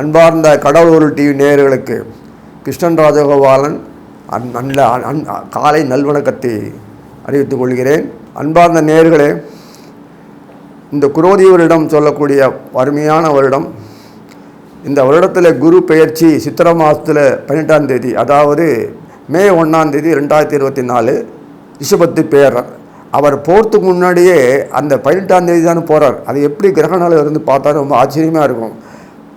அன்பார்ந்த கடவுள் டிவி நேயர்களுக்கு கிருஷ்ணன் ராஜகோபாலன் அந் நல்ல அன்- காலை நல்வணக்கத்தை அறிவித்துக் கொள்கிறேன். அன்பார்ந்த நேயர்களே இந்த குரோதி வருடம் சொல்லக்கூடிய அருமையான வருடம். இந்த வருடத்தில் குரு பெயர்ச்சி சித்திர மாதத்தில் பன்னெண்டாம் தேதி அதாவது மே ஒன்றாம் தேதி ரெண்டாயிரத்தி இருபத்தி நாலு ரிஷபத்து பேரர். அவர் போகிறதுக்கு முன்னாடியே அந்த பதினெட்டாம் தேதி தானே போகிறார் அது எப்படி கிரகணால இருந்து பார்த்தா ரொம்ப ஆச்சரியமாக இருக்கும்.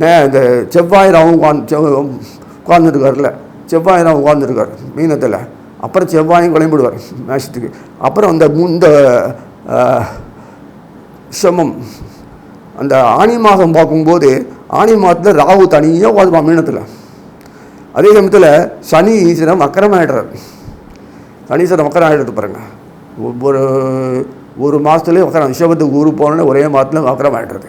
மே இந்த செவ்வாய் ராவும் உட்காந்து உட்காந்துருக்கார்ல செவ்வாய் ராவும் உட்காந்துருக்கார் மீனத்தில். அப்புறம் செவ்வாயும் கிளம்பிடுவார் மேஷத்துக்கு. அப்புறம் அந்த இந்த சமம் அந்த ஆனி மாதம் பார்க்கும்போது ஆனி மாதத்தில் ராகு தனியாக உட்காந்துப்பான் மீனத்தில். அதே சமயத்தில் சனி ஈஸ்வரம் அக்கிரமாயிடுறார் சனீஸ்வரன் வக்கரம் ஆகிடுது பாருங்க. ஒரு ஒரு மாதத்துலேயே வக்கரம் ரிஷபத்துக்கு ஊர் போனோன்னே ஒரே மாதத்துல வக்கரம் ஆகிடுறது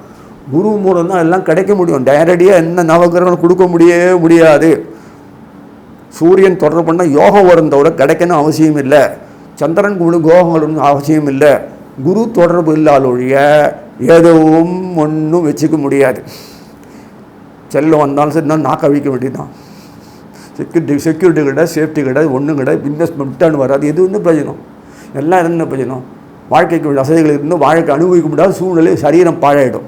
குரு மூலம் தான் எல்லாம் கிடைக்க முடியும். டைரக்டியாக என்ன நவகிரகம் கொடுக்க முடியவே முடியாது. சூரியன் தொடர்பு பண்ணால் யோகம் வரும் கிடைக்கணும் அவசியம் இல்லை. சந்திரன் குழு கோகங்கள் ஒன்றும் அவசியம் இல்லை. குரு தொடர்பு இல்லாத ஒழிய எதுவும் ஒன்றும் வச்சுக்க முடியாது. செல்லம் வந்தாலும் சரி நான் நாக்க அழிக்க வேண்டியதுதான். செக்யூரிட்டி செக்யூரிட்டி கிடையாது சேஃப்டி கிடையாது ஒன்றும் கிடையாது. இன்வெஸ்ட்மெண்ட் ரிட்டர்ன் வராது எது வந்து பிரயோஜனம். எல்லாம் என்ன பிரயோஜனம்? வாழ்க்கைக்கு வசதிகள் இருந்து வாழ்க்கை அனுபவிக்க முடியாத சூழ்நிலை சரீரம் பாழாயிடும்.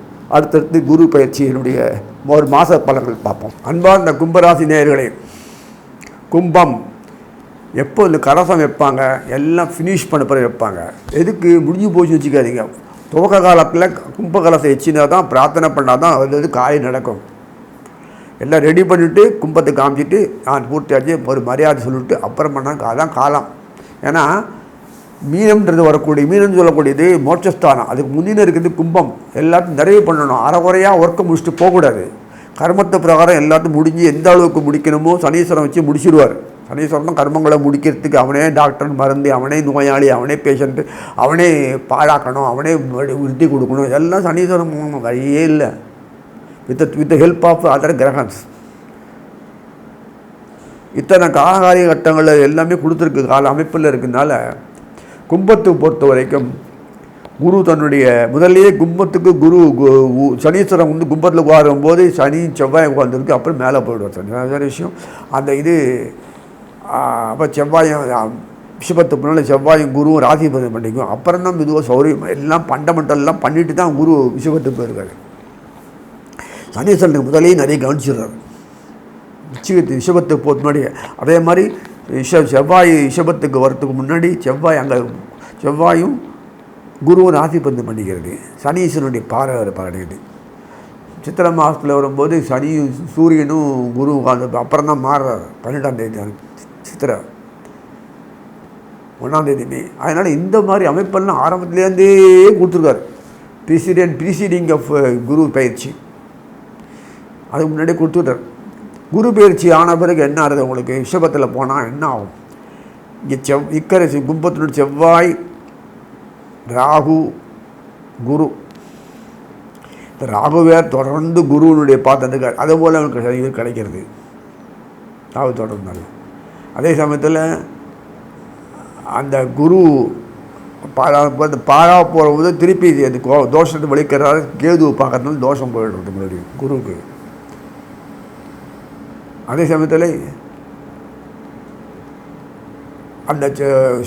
அடுத்தடுத்து குரு பயிற்சியினுடைய ஒரு மாத பலன்கள் பார்ப்போம். அன்பார்ந்த கும்பராசி நேர்களே கும்பம் எப்போ இந்த கரசம் வைப்பாங்க எல்லாம் ஃபினிஷ் பண்ண பிறகு வைப்பாங்க. எதுக்கு முடிஞ்சு போச்சு வச்சுக்காதீங்க. துவக்க காலத்தில் கும்ப கலசம் வச்சுனா தான் பிரார்த்தனை பண்ணால் தான் அது வந்து காரியம் நடக்கும். எல்லாம் ரெடி பண்ணிவிட்டு கும்பத்தை காமிச்சிட்டு நான் பூர்த்தியாச்சு ஒரு மரியாதை சொல்லிட்டு அப்புறம் பண்ணால் அதான் காலம். ஏன்னா மீனம்ன்றது வரக்கூடிய மீனம் சொல்லக்கூடியது மோட்சஸ்தானம். அதுக்கு முந்தின இருக்கிறது கும்பம். எல்லாத்தையும் நிறைய பண்ணணும். அறகுறையாக ஒர்க்கை முடிச்சுட்டு போகக்கூடாது. கர்மத்தை பிரகாரம் எல்லாத்தையும் முடிஞ்சு எந்த அளவுக்கு முடிக்கணுமோ சனீஸ்வரன் வச்சு முடிச்சிடுவார் சனீஸ்வரன் தான் கர்மங்களை முடிக்கிறதுக்கு அவனே டாக்டர் மருந்து அவனே நோயாளி அவனே பேஷண்ட்டு அவனே பாழாக்கணும் அவனே விருத்தி கொடுக்கணும். எல்லாம் சனீஸ்வரன் வழியே இல்லை. With with help of other கிரகன்ஸ் இத்தனை காலகாரிய கட்டங்களில் எல்லாமே கொடுத்துருக்கு. கால அமைப்பில் இருக்கிறதுனால கும்பத்தை பொறுத்த வரைக்கும் குரு தன்னுடைய முதல்லையே கும்பத்துக்கு குரு கு- வந்து கும்பத்தில் உட்காரும் போது சனி செவ்வாய் உட்காந்துருக்கு அப்புறம் மேலே போயிடுவார் சனி. விஷயம். அந்த இது அப்போ செவ்வாயும் விஷபத்து முன்னால் செவ்வாயும் குருவும் ராசிபதி பண்ணிக்கும். அப்புறம் தான் மெதுவாக சௌரியம் எல்லாம் பண்டமெண்டல்லாம் பண்ணிட்டு தான் குரு விஷபத்து போயிருக்காரு. சனீஸ்வரனுக்கு முதலே நிறைய கவனிச்சிடுறாரு. ரிஷபத்து ரிஷபத்துக்கு போது முன்னாடி அதே மாதிரி செவ்வாய் ரிஷபத்துக்கு வரத்துக்கு முன்னாடி செவ்வாய் அங்கே செவ்வாயும் குருவன் ராசிபந்தம் பண்ணிக்கிறது. சனீஸ்வரனுடைய பாறை வேறு சித்திரை மாதத்தில் வரும்போது சனியும் சூரியனும் குரு உட்காந்து அப்புறம் தான் மாறுறாரு. பன்னெண்டாம் தேதி சித்திரை. ஒன்றாம் அதனால் இந்த மாதிரி அமைப்பெல்லாம் ஆரம்பத்துலேருந்தே கொடுத்துருக்காரு. ப்ரீசிடியன் ப்ரீசீடிங் ஆஃப் குரு பயிற்சி. அதுக்கு முன்னாடியே கொடுத்துட்டார். குரு பயிற்சி ஆன பிறகு என்ன ஆகுது உங்களுக்கு? ரிஷபத்தில் போனால் என்ன ஆகும்? இங்கே செவ் இக்கரை கும்பத்தினுடைய செவ்வாய் ராகு குரு. இந்த ராகுவேர் தொடர்ந்து குருவினுடைய பார்த்துருக்கார் அதே போல் அவனுக்கு இது கிடைக்கிறது. ராகு தொடர்ந்தாங்க அதே சமயத்தில் அந்த குரு பாழா அந்த பாழா போது திருப்பி இது அந்த கோ தோஷத்தை வலிக்கிறாரு கேதுவை பார்க்கறதுனால தோஷம் போயிடுறது முன்னாடி குருவுக்கு. அதே சமயத்தில் அந்த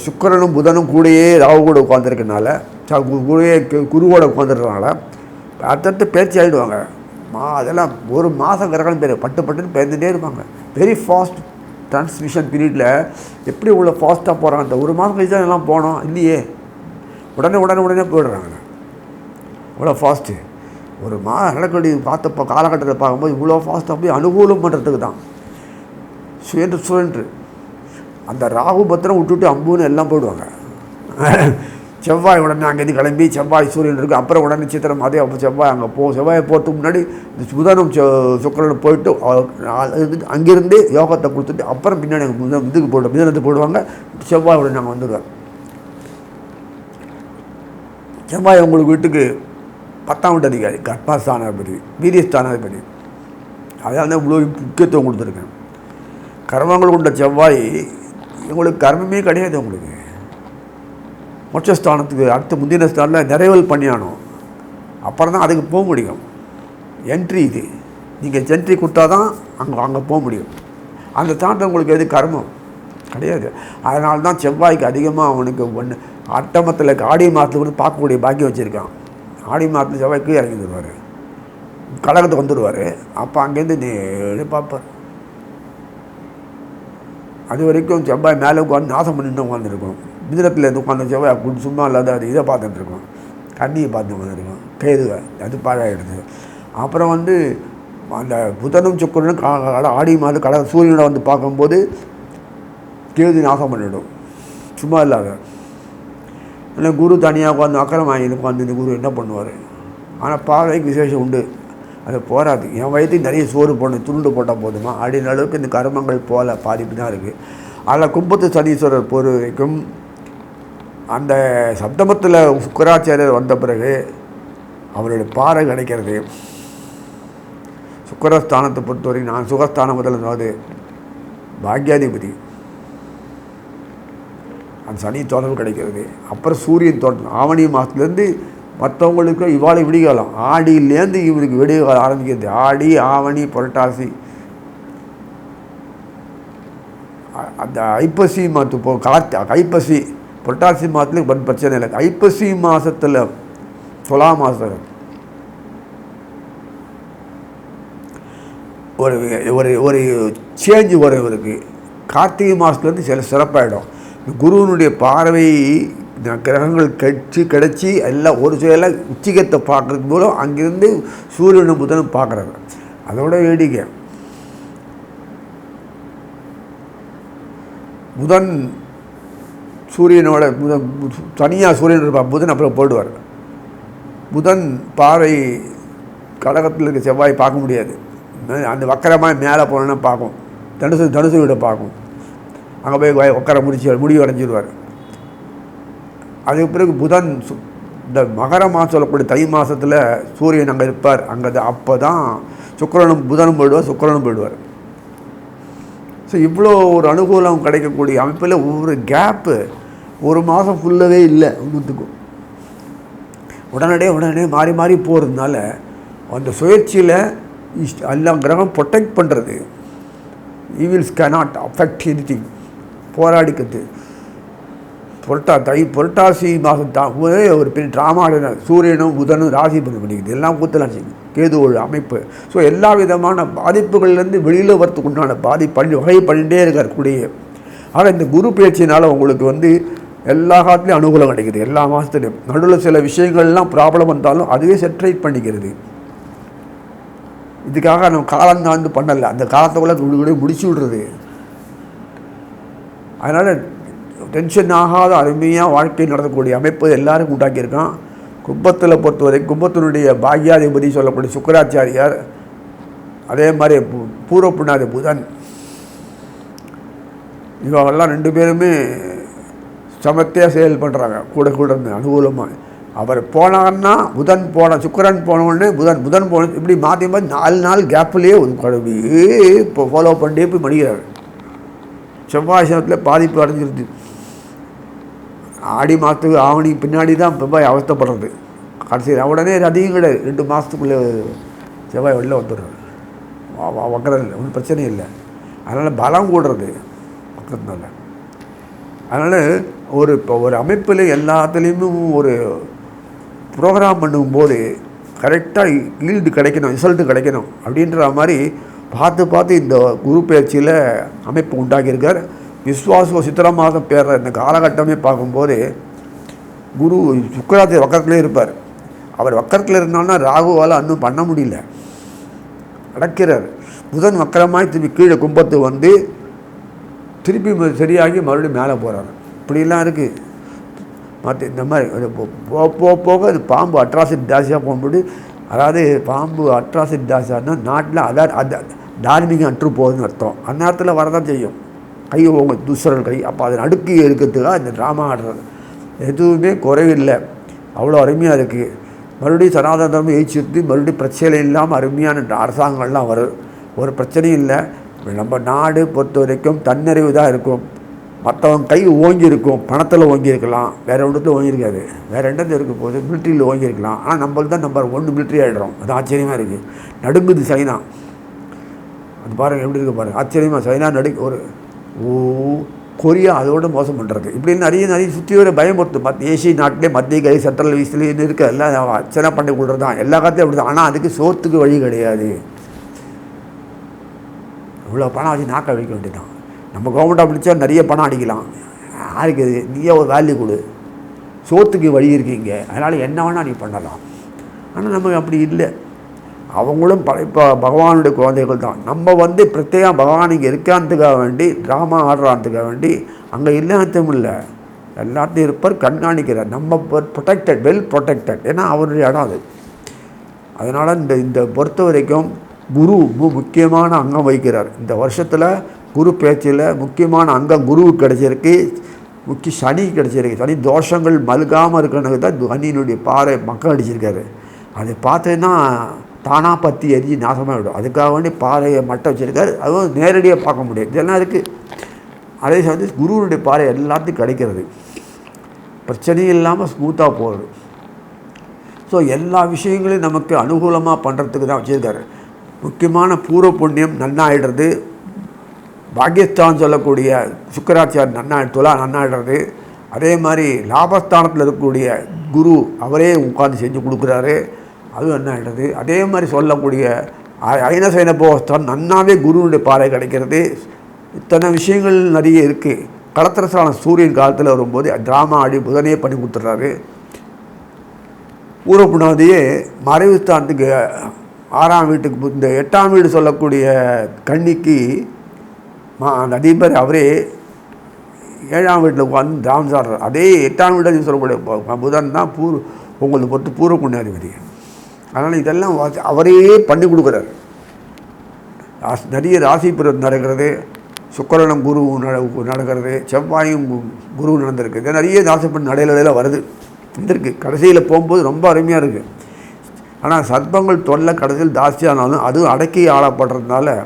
சுக்கரனும் புதனும் கூடயே ராகு கூட உட்காந்துருக்கனால கூடயே கு- குருவோட உட்காந்துருக்கனால அடுத்தடுத்து பேச்சு ஆகிடுவாங்க மா அதெல்லாம் ஒரு மாதம் கிரகணம் பேர் பட்டு பட்டுன்னு பேர்ந்துட்டே இருப்பாங்க. வெரி ஃபாஸ்ட் டிரான்ஸ்மிஷன் பீரியடில் எப்படி இவ்வளோ ஃபாஸ்ட்டாக போகிறாங்க அந்த ஒரு மாதம் கழிச்சு தான் எல்லாம் போனோம். இல்லையே. உடனே உடனே உடனே போயிடுறாங்க. இவ்வளோ ஃபாஸ்ட்டு ஒரு மா வேண்டியது பார்த்தப்போ காலகட்டத்தில் பார்க்கும்போது இவ்வளோ ஃபாஸ்ட்டாக போய் அனுகூலம் பண்ணுறதுக்கு தான். சுயன்று. சுழன்று அந்த ராகு பத்திரம் விட்டுட்டு அம்புன்னு எல்லாம் போயிடுவாங்க செவ்வாய் உடனே அங்கேருந்து கிளம்பி செவ்வாய் சூரியன் இருக்குது அப்புறம் உடனே சித்திரம் அதே அப்போ செவ்வாய் அங்கே போ செவ்வாயை போகிறதுக்கு முன்னாடி இந்த புதனும் செ- போயிட்டு அங்கேருந்து யோகத்தை கொடுத்துட்டு அப்புறம் பின்னாடி அங்கே புதன் இதுக்கு போய்ட்டு மிதனத்துக்கு போயிடுவாங்க செவ்வாய் உடனே நாங்கள் வந்துடுவார். செவ்வாய் உங்களுக்கு வீட்டுக்கு பத்தாம் வீட்டு அதிகாரி கர்ப்பாஸ்தானாதிபதி வீரியஸ்தானாதிபதி. அதான் தான் இவ்வளோ முக்கியத்துவம் கொடுத்துருக்கேன். கர்மங்கள் கொண்ட செவ்வாய் உங்களுக்கு கர்மமே கிடையாது உங்களுக்கு மோட்சஸ்தானத்துக்கு அடுத்த முந்தின ஸ்தானில் நிறைவல் பண்ணியானோம். அப்புறம் தான் அதுக்கு போக முடியும். என்ட்ரி இது. நீங்கள் என்ட்ரி கொடுத்தா தான் அங்கே அங்கே போக முடியும். அந்த ஸ்தானத்தில் உங்களுக்கு எது கர்மம்? கிடையாது. அதனால தான் செவ்வாய்க்கு அதிகமாக அவனுக்கு ஒன்று அட்டமத்தில் ஆடி மாதத்தில் கூட பார்க்கக்கூடிய பாக்கியம் வச்சுருக்கான். ஆடி மாதத்தில் செவ்வாய்க்கு இறங்கி தருவார் கழகத்துக்கு வந்துடுவார் அப்போ அங்கேருந்து நீ பார்ப்பார் அது வரைக்கும் செவ்வாய் மேலே உட்காந்து நாசம் பண்ணிட்டு உட்காந்துருக்கும் மிதிரத்தில் இருந்து உட்காந்து செவ்வாய் அப்படி சும்மா இல்லாத அது இதை பார்த்துட்டுருக்கோம் கண்ணியை பார்த்து உட்காந்துருக்கோம் கேதுவை அது பாழாயிடுது. அப்புறம் வந்து அந்த புதனும் சுக்கரனும் கா- ஆடி மாதம் கட சூரியனை வந்து பார்க்கும்போது கேது நாசம் பண்ணிவிடும் சும்மா இல்லாத. இல்லை குரு தனியாக உட்காந்து அக்கறம் வாங்கிட்டு உட்காந்து இந்த குரு என்ன பண்ணுவார்? ஆனால் பார்வைக்கு விசேஷம் உண்டு. அது போராது. என் வயதுக்கு நிறைய சோறு போடணும் துருண்டு போட்டால் போதுமா? அப்படின்ற அளவுக்கு இந்த கர்மங்கள் போல பாதிப்பு தான் இருக்குது அதில் கும்பத்து சனீஸ்வரர் பொறு வரைக்கும் அந்த சப்தமத்தில் சுக்கராச்சாரியர் வந்த பிறகு அவருடைய பாறை கிடைக்கிறது. சுக்கரஸ்தானத்தை பொறுத்தவரைக்கும் நான் சுகஸ்தானம் முதல்ல அதாவது பாக்யாதிபதி. அந்த சனி தோற்றம் கிடைக்கிறது. அப்புறம் சூரியன் தோட்டம் ஆவணி மாதத்துலேருந்து மற்றவங்களுக்கு இவாளை விடிகாலம். ஆடியிலேருந்து இவருக்கு விடிகாலம் ஆரம்பிக்கிறது. ஆடி ஆவணி புரட்டாசி. அந்த ஐப்பசி மாத்து போ கார்த்தி ஐப்பசி புரட்டாசி மாதத்துல பட் பிரச்சனை இல்லை. ஐப்பசி மாதத்தில் துலா மாதம் ஒரு ஒரு ஒரு சேஞ்சு வரும் இவருக்கு. கார்த்திகை மாதத்துலேருந்து சில சிறப்பாகிடும் குருவனுடைய பார்வை கிரகங்கள் கட்சி கிடச்சி எல்லாம் ஒரு சில உச்சிகத்தை பார்க்குறது மூலம் அங்கிருந்து சூரியனும் புதனும் பார்க்குறாங்க. அதோட வேடிக்கை. புதன் சூரியனோட புதன் தனியாக சூரியன் இருப்பார் புதன் அப்புறம் போடுவார் புதன் பாறை கடகத்தில் இருக்க செவ்வாய் பார்க்க முடியாது. அந்த வக்கரமாக மேலே போனோன்னா பார்க்கும். தனுசு தனுசு வீடை பார்க்கும். அங்கே போய் வ- முடிச்சு முடி வரைஞ்சிடுவார் அதுக்கு பிறகு புதன் சு- இந்த மகர மாதம் சொல்லக்கூடிய தை மாதத்தில் சூரியன் அங்கே இருப்பார். அங்கே அப்போ தான் சுக்கரனும் புதனும் போயிடுவார் சுக்கரனும் போயிடுவார். ஸோ இவ்வளோ ஒரு அனுகூலம் கிடைக்கக்கூடிய அமைப்பில் ஒவ்வொரு கேப்பு ஒரு மாதம் ஃபுல்லாகவே இல்லை ஒன்றுத்துக்கும் உடனடியே உடனே மாறி மாறி போகிறதுனால அந்த சுயற்சியில் இஸ்- எல்லா கிரகம் ப்ரொட்டெக்ட் பண்ணுறது ஈவில்ஸ் கேனாட் அஃபெக்ட் எனிதிங் போராடிக்கிறது. புரட்டா தை புரட்டாசி மாதம் தான் ஒரே ஒரு பெரிய ட்ராமா சூரியனும் புதனும் ராசி பண்ண பண்ணிக்குது எல்லாம் கூத்தலாம் செய்யும். கேது ஒரு அமைப்பு. ஸோ எல்லா விதமான பாதிப்புகள்லேருந்து வெளியில் வரத்துக்கு உண்டான பாதி பண்ணி வகை பண்ணிகிட்டே இருக்கார் கூடிய ஆக இந்த குரு பேச்சினால் உங்களுக்கு வந்து எல்லா காலத்துலேயும் அனுகூலம் கிடைக்குது எல்லா மாதத்துலையும். நடுவில் சில விஷயங்கள்லாம் ப்ராப்ளம் வந்தாலும் அதுவே செட்ரைட் பண்ணிக்கிறது. இதுக்காக நம்ம காலம் தாழ்ந்து பண்ணலை. அந்த காலத்துக்குள்ளே விடு முடிச்சு விடுறது. அதனால் டென்ஷன் ஆகாத அருமையாக வாழ்க்கையில் நடத்தக்கூடிய அமைப்பு எல்லாருக்கும் உண்டாக்கியிருக்கான் கும்பத்தில் பொறுத்தவரை கும்பத்தினுடைய பாக்யாதிபதி சொல்லக்கூடிய சுக்கராச்சாரியார் அதே மாதிரி பூ- பூர்வ புண்ணாதி புதன். இவங்கெல்லாம் ரெண்டு பேருமே சமத்தையாக செயல் பண்ணுறாங்க கூட கூட இருந்து அனுகூலமாக அவர் போனார்னா புதன் போன சுக்கரன் போனவுடனே புதன் புதன் போன இப்படி மாற்றி மாற்றி நாலு நாள் கேப்லேயே ஒரு கடவுள் இப்போ ஃபாலோ பண்ணிட்டே போய் மணிக்கிறார் செவ்வாய் சனத்தில் பாதிப்பு அடைஞ்சிருது. ஆடி மாதத்துக்கு ஆவணி பின்னாடி தான் செவ்வாய் அவஸ்தப்படுறது. கடைசியில் உடனே அதிகம் கிடையாது. ரெண்டு மாதத்துக்குள்ளே செவ்வாய் வெளில வந்துடுறாரு வக்கரம் இல்லை ஒன்றும் பிரச்சனை இல்லை. அதனால் பலம் கூடுறது வக்கரத்தினால அதனால் ஒரு இப்போ ஒரு அமைப்பில் எல்லாத்துலேயுமே ஒரு ப்ரோக்ராம் பண்ணும்போது கரெக்டாக ஈல்டு கிடைக்கணும் ரிசல்ட்டு கிடைக்கணும் அப்படின்ற மாதிரி பார்த்து பார்த்து இந்த குரு பயிற்சியில் அமைப்பு உண்டாக்கியிருக்கார். விஸ்வாசம் சித்திர மாதம் பேர்ற இந்த காலகட்டமே பார்க்கும்போது குரு சுக்கராத்திரி வக்கரத்துலேயே இருப்பார். அவர் வக்கரத்தில் இருந்தால்னா ராகுவால் இன்னும் பண்ண முடியல. அடக்கிறார். புதன் வக்கரமாய் திருப்பி கீழே கும்பத்து வந்து திருப்பி சரியாகி மறுபடியும் மேலே போகிறார் இப்படிலாம் இருக்குது மற்ற இந்த மாதிரி போ- போக போக போக அது பாம்பு அட்ராசிட் ஜாஸ்தியாக போகும்போது அதாவது பாம்பு அட்ராசிட்டி இருந்தால் நாட்டில் அதான் அது தார்மீகம் அற்று போகுதுன்னு அர்த்தம். அந்நேரத்தில் வரதான் செய்யும். கை உங்க துஷ்டர்கள் கை. அப்போ அதை அடுக்கி இருக்கிறதுக்காக இந்த ட்ராமா ஆடுறது? எதுவுமே குறைவில்லை. அவ்வளோ அருமையாக இருக்குது மறுபடியும் சனாதன தர்மம் எழுச்சிட்டு மறுபடியும் பிரச்சனை இல்லாமல் அருமையான அரசாங்கங்கள்லாம் வரும் ஒரு பிரச்சனையும் இல்லை. நம்ம நாடு பொறுத்த வரைக்கும் தன்னறிவு தான் இருக்கும். மற்றவங்க கை ஓங்கி இருக்கும். பணத்தில் ஓங்கி இருக்கலாம். வேறு ஒன்றுத்தில் ஓங்கி இருக்காது. வேறு இடத்துல இருக்க போது மிலிட்ரியில் ஓங்கி இருக்கலாம். ஆனால் நம்மளுக்கு தான் நம்பர் ஒன்று மிலிட்ரி ஆகிடுறோம் அது ஆச்சரியமாக இருக்குது நடுங்குது சைனா. அது பாருங்கள் எப்படி இருக்கு பாருங்கள் ஆச்சரியமாக சைனா நடு ஒரு ஓ கொரியா அதோட மோசம் பண்ணுறது இப்படி நிறைய நிறைய சுற்றி வர பயமுறுத்து மத் ஏசிய நாட்டிலே மத்திய கை சென்ட்ரல் ஈஸ்ட்லேயும் இருக்க. எல்லாம் அர்ச்சனை பண்ணி கொடுறது தான் எல்லா காலத்தையும் அப்படி தான் ஆனால் அதுக்கு சோத்துக்கு வழி கிடையாது. இவ்வளோ பணம் வச்சு நாக்க வைக்க வேண்டியதான் நம்ம கவர்மெண்ட் அப்படிச்சா நிறைய பணம் அடிக்கலாம். யாருக்கு இது? நீயே ஒரு வேல்யூ கொடு. சோத்துக்கு வழி இருக்கீங்க அதனால் என்ன வேணால் நீ பண்ணலாம். ஆனால் நம்ம அப்படி இல்லை. அவங்களும் இப்போ பகவானுடைய குழந்தைகள் தான் நம்ம வந்து பிரத்யேகம் பகவான் இங்கே இருக்கான்றதுக்காக வேண்டி ட்ராமா ஆடுறான்றதுக்காக வேண்டி அங்கே இல்லாததும் இல்லை. எல்லாத்தையும் இருப்பார் கண்காணிக்கிறார். நம்ம ப்ரொடெக்டட் வெல் ப்ரொடெக்டட் ஏன்னா அவருடைய இடம் அது. அதனால் இந்த இந்த பொறுத்த வரைக்கும் குரு மு முக்கியமான அங்கம் வகிக்கிறார். இந்த வருஷத்தில் குரு பேச்சில் முக்கியமான அங்கம் குருவுக்கு கிடச்சிருக்கு. முக்கிய சனி கிடச்சிருக்கு. சனி தோஷங்கள் மல்காமல் இருக்கிறனுக்கு தான் சனியினுடைய பாறை மக்கள் அடிச்சிருக்காரு. அதை பார்த்தேன்னா தானாக பற்றி எரிஞ்சு நாசமாக விடும். அதுக்காக வேண்டி பாறையை மட்டை வச்சுருக்காரு. அதுவும் நேரடியாக பார்க்க முடியும் இதெல்லாம் இருக்குது அதே சமயத்தில் குருவனுடைய பாறை எல்லாத்தையும் கிடைக்கிறது. பிரச்சனையும் இல்லாமல் ஸ்மூத்தாக போகிறது ஸோ எல்லா விஷயங்களையும் நமக்கு அனுகூலமாக பண்ணுறதுக்கு தான் வச்சுருக்காரு. முக்கியமான பூர்வ புண்ணியம் நன்னாயிடுறது. பாக்கியஸ்தான் சொல்லக்கூடிய சுக்கராச்சார் நன்னா துலா நன்னாயிடுறது. அதே மாதிரி லாபஸ்தானத்தில் இருக்கக்கூடிய குரு அவரே உட்காந்து செஞ்சு கொடுக்குறாரு. அது என்ன ஆகிடுது அதே மாதிரி சொல்லக்கூடிய ஐனசைன போகஸ்தான் நன்னாவே குருனுடைய பாறை கிடைக்கிறது. இத்தனை விஷயங்கள் நிறைய இருக்குது கடத்திரசான சூரியன் காலத்தில் வரும்போது ட்ராமா ஆடி புதனே பண்ணி கொடுத்துட்றாரு. பூர்வப்புணாதியே மறைவு ஸ்தானத்துக்கு ஆறாம் வீட்டுக்கு இந்த எட்டாம் வீடு சொல்லக்கூடிய கன்னிக்கு மா அந்த அதிபர் அவரே ஏழாம் வீட்டில் உட்காந்து தாம் அதே எட்டாம் வீடு சொல்லக்கூடிய புதன் தான் பூர் உங்களுக்கு பொறுத்து பூர்வ புண்ணியாதிபதி. அதனால் இதெல்லாம் அவரையே அவரே பண்ணி கொடுக்குறாரு. ராசி நிறைய ராசி பிறப்பு நடக்கிறது. சுக்கரனும் குரு நட- நடக்கிறது. செவ்வாயும் கு- குரு நடந்திருக்கு. இது நிறைய ராசிப்பட்டு நடையில வருது. வந்திருக்கு. கடைசியில் போகும்போது ரொம்ப அருமையாக இருக்குது ஆனால் சர்ப்பங்கள் தொல்லை கடைசியில் ஜாஸ்தியானாலும் அதுவும் அடக்கி ஆளப்படுறதுனால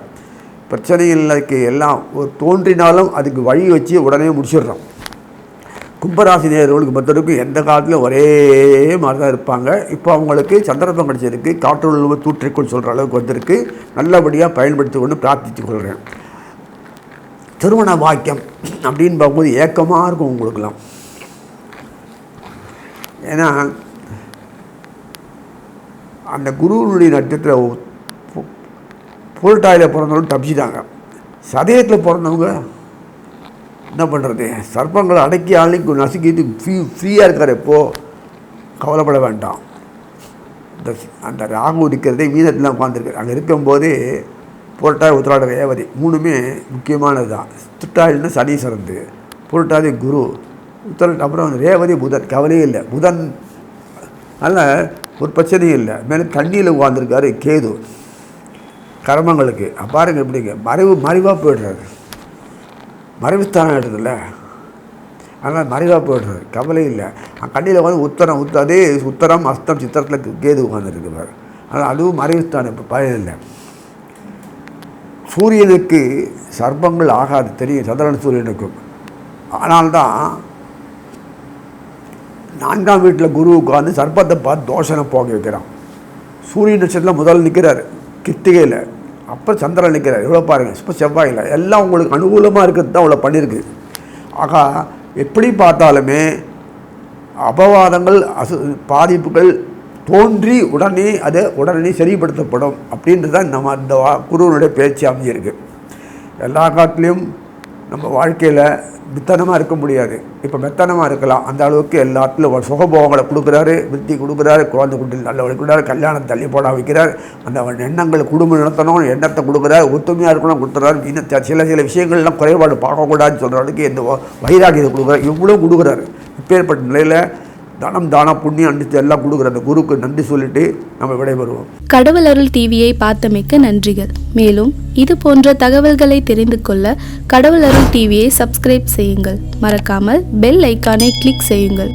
பிரச்சனைகளுக்கு எல்லாம் ஒரு தோன்றினாலும் அதுக்கு வழி வச்சு உடனே முடிச்சிடுறோம். கும்பராசி நேர்களுக்கு பொறுத்தவரைக்கும் எந்த காலத்திலும் ஒரே மாதிரி தான் இருப்பாங்க. இப்போ அவங்களுக்கு சந்தர்ப்பம் கிடைச்சிருக்கு. காற்றுள்ள தூற்றிக்கொள் சொல்கிற அளவுக்கு வந்திருக்கு. நல்லபடியாக பயன்படுத்தி கொண்டு பிரார்த்தித்துக் கொள்கிறேன். திருமண வாக்கியம் அப்படின்னு பார்க்கும்போது ஏக்கமாக இருக்கும் உங்களுக்கெல்லாம். ஏன்னா அந்த குருவனுடைய நட்சத்திர புரட்டாயில் பிறந்தவங்க தப்பிச்சிட்டாங்க. சதயத்தில் பிறந்தவங்க என்ன பண்ணுறது சர்ப்பங்களை அடக்கி ஆளுக்கு நசுக்கிட்டு ஃப்ரீ ஃப்ரீயாக இருக்கார் எப்போது கவலைப்பட வேண்டாம். இந்த அந்த ராகு இருக்கிறதே மீனத்தில் உட்காந்துருக்கு அங்கே இருக்கும்போது புரட்டாய் உத்திராட ரேவதி மூணுமே முக்கியமானது தான் துட்டாயில்னா சனி சிறந்து புரட்டாதி குரு உத்தர அப்புறம் ரேவதி புதன் கவலையே இல்லை. புதன் அதனால் ஒரு பிரச்சனையும் இல்லை. மேலே தண்ணியில் உட்காந்துருக்காரு கேது. கர்மங்களுக்கு. பாருங்கள் எப்படிங்க மறைவு மறைவாக போயிடுறாரு. மறைவுஸ்தானம் ஆகிடுதுல்ல அதனால் மறைவாக போயிடுறது கவலை இல்லை. கண்ணியில் வந்து உத்தரம் உத்த அதே உத்தரம் அஸ்தம் சித்திரத்தில் கேது உட்காந்துருக்கு பாரு அதனால் அதுவும் மறைவுஸ்தானம் இப்போ பயனில்லை இல்லை. சூரியனுக்கு சர்ப்பங்கள் ஆகாது. தெரியும். சந்திரன் சூரியனுக்கும். ஆனால்தான் நான்காம் வீட்டில் குரு உட்காந்து சர்ப்பத்தை பார்த்து தோஷனை போக வைக்கிறான். சூரிய நட்சத்திரத்தில் முதல் நிற்கிறார். கித்திகையில் அப்போ சந்திரன் நிற்கிறார் எவ்வளோ பாருங்கள் இப்போ செவ்வாயில் எல்லாம் உங்களுக்கு அனுகூலமாக இருக்கிறது தான் அவ்வளோ பண்ணியிருக்கு. ஆகா எப்படி பார்த்தாலுமே அபவாதங்கள் அசு பாதிப்புகள் தோன்றி உடனே அது உடனே சரிப்படுத்தப்படும். அப்படின்றது தான் நம்ம அந்த குருவனுடைய பேச்சு அமைஞ்சிருக்கு. எல்லா காட்டிலையும் நம்ம வாழ்க்கையில் மித்தனமாக இருக்க முடியாது. இப்போ மெத்தனமாக இருக்கலாம். அந்த அளவுக்கு எல்லாத்துலையும் ஒரு சுகபோகங்களை கொடுக்குறாரு விருத்தி கொடுக்குறாரு குழந்தை குட்டி நல்ல கொடுக்குறாரு கல்யாணம் தள்ளி போட வைக்கிறார். அந்த எண்ணங்கள் குடும்பம் நடத்தணும் எண்ணத்தை கொடுக்குறாரு ஒத்துமையாக இருக்கணும் கொடுத்துறாரு. இன்னும் சில சில விஷயங்கள்லாம் குறைபாடு பார்க்கக்கூடாதுன்னு சொல்கிற அளவுக்கு இந்த வைராகியத்தை கொடுக்குறாரு. இவ்வளோ கொடுக்குறாரு. இப்பேற்பட்ட நிலையில் தனம் தானம் புண்ணியம் அண்டித்து எல்லாம் கொடுக்குற அந்த குருக்கு நன்றி சொல்லிட்டு நம்ம விடைபெறுவோம். கடவுள் அருள் டிவியை பார்த்தமைக்க நன்றிகள். மேலும் இது போன்ற தகவல்களை தெரிந்து கொள்ள கடவுள் அருள் டிவியை சப்ஸ்கிரைப் செய்யுங்கள். மறக்காமல் பெல் ஐக்கானை கிளிக் செய்யுங்கள்.